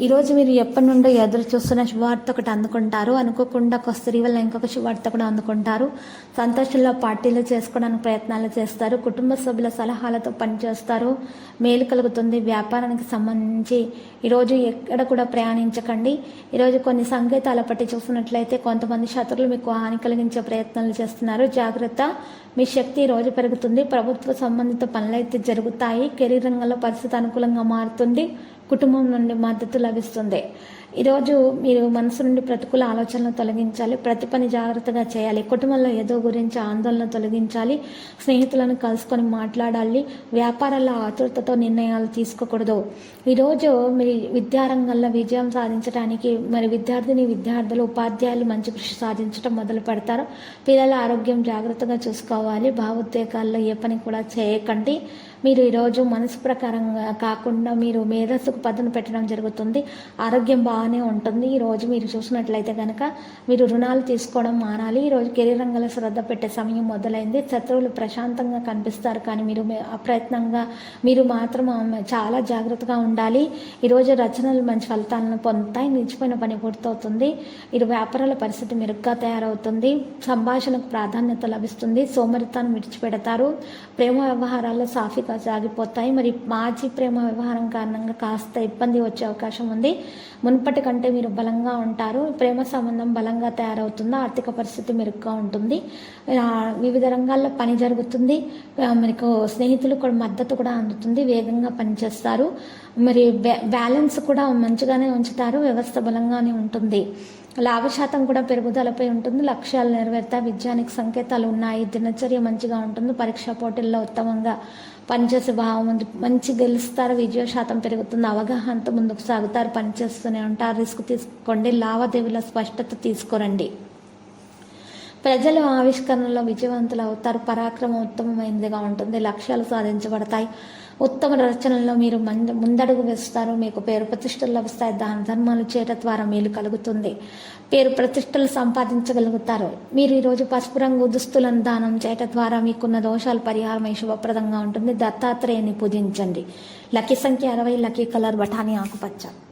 ఈరోజు మీరు ఎప్పటి నుండో ఎదురు చూస్తున్న శుభవార్త ఒకటి అందుకుంటారు. అనుకోకుండా కొస్తరి వల్ల ఇంకొక శుభవార్త కూడా అందుకుంటారు. సంతోషంలో పార్టీలు చేసుకోవడానికి ప్రయత్నాలు చేస్తారు. కుటుంబ సభ్యుల సలహాలతో పనిచేస్తారు. మేలు కలుగుతుంది. వ్యాపారానికి సంబంధించి ఈరోజు ఎక్కడ కూడా ప్రయాణించకండి. ఈరోజు కొన్ని సంకేతాల పట్టి చూసినట్లయితే కొంతమంది శత్రులు మీకు హాని కలిగించే ప్రయత్నాలు చేస్తున్నారు. జాగ్రత్త. మీ శక్తి ఈరోజు రోజు పెరుగుతుంది. ప్రభుత్వ సంబంధిత పనులైతే జరుగుతాయి. కెరీర్ రంగంలో పరిస్థితి అనుకూలంగా మారుతుంది. కుటుంబం నుండి మద్దతు లభిస్తుంది. ఈరోజు మీరు మనసు నుండి ప్రతికూల ఆలోచనలు తొలగించాలి ప్రతి పని జాగ్రత్తగా చేయాలి కుటుంబంలో ఏదో గురించి ఆందోళన తొలగించాలి స్నేహితులను కలుసుకొని మాట్లాడాలి వ్యాపారాల్లో ఆతృతతో నిర్ణయాలు తీసుకోకూడదు. ఈరోజు మీ విద్యారంగంలో విజయం సాధించడానికి మరి విద్యార్థిని విద్యార్థులు ఉపాధ్యాయులు మంచి కృషి సాధించడం మొదలు పెడతారు. పిల్లల ఆరోగ్యం జాగ్రత్తగా చూసుకోవాలి భావోద్వేగాల్లో ఏ పని కూడా చేయకండి. మీరు ఈరోజు మనసు ప్రకారంగా కాకుండా మీరు మేధస్సుకు పదును పెట్టడం జరుగుతుంది. ఆరోగ్యం బాగానే ఉంటుంది. ఈరోజు మీరు చూసినట్లయితే కనుక మీరు రుణాలు తీసుకోవడం మానాలి ఈరోజు కెరీర్ రంగంలో శ్రద్ధ పెట్టే సమయం మొదలైంది. శత్రువులు ప్రశాంతంగా కనిపిస్తారు కానీ మీరు అప్రయత్నంగా మీరు మాత్రం చాలా జాగ్రత్తగా ఉండాలి. ఈరోజు రచనలు మంచి ఫలితాలను పొందుతాయి. నిలిచిపోయిన పని పూర్తవుతుంది. ఇరు వ్యాపారాల పరిస్థితి మెరుగ్గా తయారవుతుంది. సంభాషణకు ప్రాధాన్యత లభిస్తుంది. సోమరితాన్ని విడిచిపెడతారు. ప్రేమ వ్యవహారాలు సాఫీగా సాగిపోతాయి. మరి మాజీ ప్రేమ వ్యవహారం కారణంగా కాస్త ఇబ్బంది వచ్చే అవకాశం ఉంది. మునుపటి కంటే మీరు బలంగా ఉంటారు. ప్రేమ సంబంధం బలంగా తయారవుతుంది. ఆర్థిక పరిస్థితి మెరుగ్గా ఉంటుంది. వివిధ రంగాల్లో పని జరుగుతుంది. మీకు స్నేహితులు కూడా మద్దతు కూడా అందుతుంది. వేగంగా పనిచేస్తారు మరి బ్యా- బ్యాలెన్స్ కూడా మంచిగానే ఉంచుతారు. వ్యవస్థ బలంగానే ఉంటుంది. లాభశాతం కూడా పెరుగుదలపై ఉంటుంది. లక్ష్యాలు నెరవేరుతాయి విజయానికి సంకేతాలు ఉన్నాయి. దినచర్య మంచిగా ఉంటుంది. పరీక్షా పోటీల్లో ఉత్తమంగా పనిచేసే భావం ఉంది. మంచి గెలుస్తారు. విజయ శాతం పెరుగుతుంది. అవగాహనతో ముందుకు సాగుతారు. పనిచేస్తూనే ఉంటారు. రిస్క్ తీసుకోండి. లావాదేవీల స్పష్టత తీసుకురండి. ప్రజలు ఆవిష్కరణలో విజయవంతులు అవుతారు. పరాక్రమం ఉత్తమమైనదిగా ఉంటుంది. లక్ష్యాలు సాధించబడతాయి. ఉత్తమ రచనల్లో మీరు ముందడుగు వేస్తారు. మీకు పేరు ప్రతిష్టలు లభిస్తాయి. దాన ధర్మాలు చేయటం ద్వారా మేలు కలుగుతుంది. పేరు ప్రతిష్టలు సంపాదించగలుగుతారు. మీరు ఈరోజు పసుపు రంగు దుస్తులను దానం చేయటం ద్వారా మీకున్న దోషాలు పరిహారమై శుభప్రదంగా ఉంటుంది. దత్తాత్రేయుని పూజించండి. లక్కీ సంఖ్య అరవై లక్కీ కలర్ బఠానీ ఆకుపచ్చ.